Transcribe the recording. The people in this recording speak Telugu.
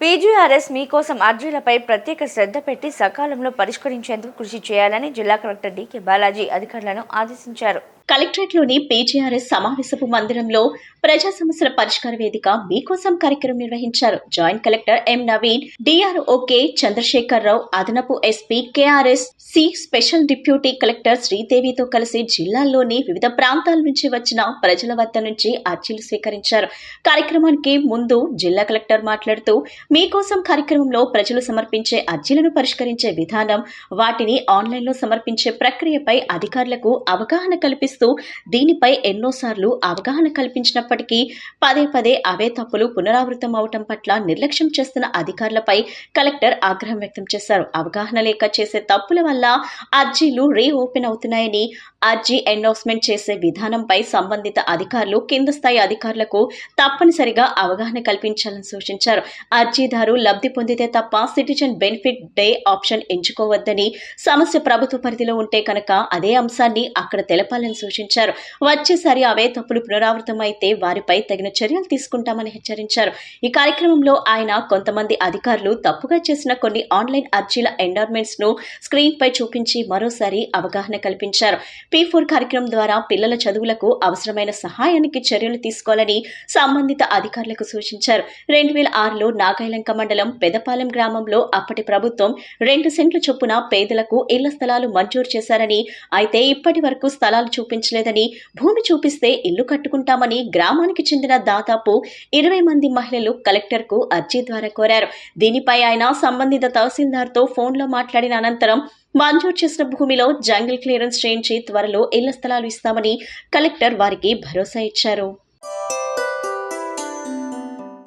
పీజీఆర్ఎస్ మీకోసం అర్జీలపై ప్రత్యేక శ్రద్ధ పెట్టి సకాలంలో పరిష్కరించేందుకు కృషి చేయాలని జిల్లా కలెక్టర్ డీకే బాలాజీ అధికారులను ఆదేశించారు. కలెక్టరేట్లోని పీజీఆర్ఎస్ సమావేశపు మందిరంలో ప్రజా సమస్యల పరిష్కార వేదిక మీకోసం కార్యక్రమం నిర్వహించారు. జాయింట్ కలెక్టర్ ఎం నవీన్ డిఆర్ఓకే చంద్రశేఖర్ రావు అదనపు SP KRS C special deputy collector శ్రీదేవితో కలిసి జిల్లాల్లోని వివిధ ప్రాంతాల నుంచి వచ్చిన ప్రజల వద్ద నుంచి అర్జీలు స్వీకరించారు. కార్యక్రమానికి ముందు జిల్లా కలెక్టర్ మాట్లాడుతూ మీకోసం కార్యక్రమంలో ప్రజలు సమర్పించే అర్జీలను పరిష్కరించే విధానం వాటిని ఆన్లైన్లో సమర్పించే ప్రక్రియపై అధికారులకు అవగాహన చేస్తూ దీనిపై ఎన్నోసార్లు అవగాహన కల్పించినప్పటికీ పదే పదే అవే తప్పులు పునరావృతం అవటం పట్ల నిర్లక్ష్యం చేస్తున్న అధికారులపై కలెక్టర్ ఆగ్రహం వ్యక్తం చేశారు. అవగాహన లేక చేసే తప్పుల వల్ల అర్జీలు రీ ఓపెన్ అవుతున్నాయని అర్జీ ఎండోస్మెంట్ చేసే విధానంపై సంబంధిత అధికారులు కింద స్థాయి అధికారులకు తప్పనిసరిగా అవగాహన కల్పించాలని సూచించారు. అర్జీదారు లబ్ధి పొందితే తప్ప సిటిజన్ బెనిఫిట్ డే ఆప్షన్ ఎంచుకోవద్దని సమస్య ప్రభుత్వ పరిధిలో ఉంటే కనుక అదే అంశాన్ని అక్కడ తెలపాలని సూచించారు. వచ్చేసారి అవే తప్పులు పునరావృతం అయితే వారిపై తగిన చర్యలు తీసుకుంటామని హెచ్చరించారు. ఈ కార్యక్రమంలో ఆయన కొంతమంది అధికారులు తప్పుగా చేసిన కొన్ని ఆన్లైన్ అర్జీల ఎండోర్మెంట్స్ను స్క్రీన్ పై చూపించి మరోసారి అవగాహన కల్పించారు. పీ ఫోర్ కార్యక్రమం ద్వారా పిల్లల చదువులకు అవసరమైన సహాయానికి చర్యలు తీసుకోవాలని సంబంధిత అధికారులకు సూచించారు. రెండు వేల ఆరులో నాగాయలంక మండలం పెదపాలెం గ్రామంలో అప్పటి ప్రభుత్వం రెండు సెంట్ల చొప్పున పేదలకు ఇళ్ళ స్థలాలు మంజూరు చేశారని అయితే ఇప్పటి వరకు స్థలాలు చూపించలేదని భూమి చూపిస్తే ఇల్లు కట్టుకుంటామని గ్రామానికి చెందిన దాదాపు ఇరవై మంది మహిళలు కలెక్టర్కు అర్జీ ద్వారా కోరారు. దీనిపై ఆయన సంబంధిత తహసీల్దార్తో ఫోన్లో మాట్లాడిన అనంతరం మంజూరు చేసిన భూమిలో జంగిల్ క్లియరెన్స్ చేయించి త్వరలో ఇళ్ళ స్థలాలు ఇస్తామని కలెక్టర్ వారికి భరోసా ఇచ్చారు.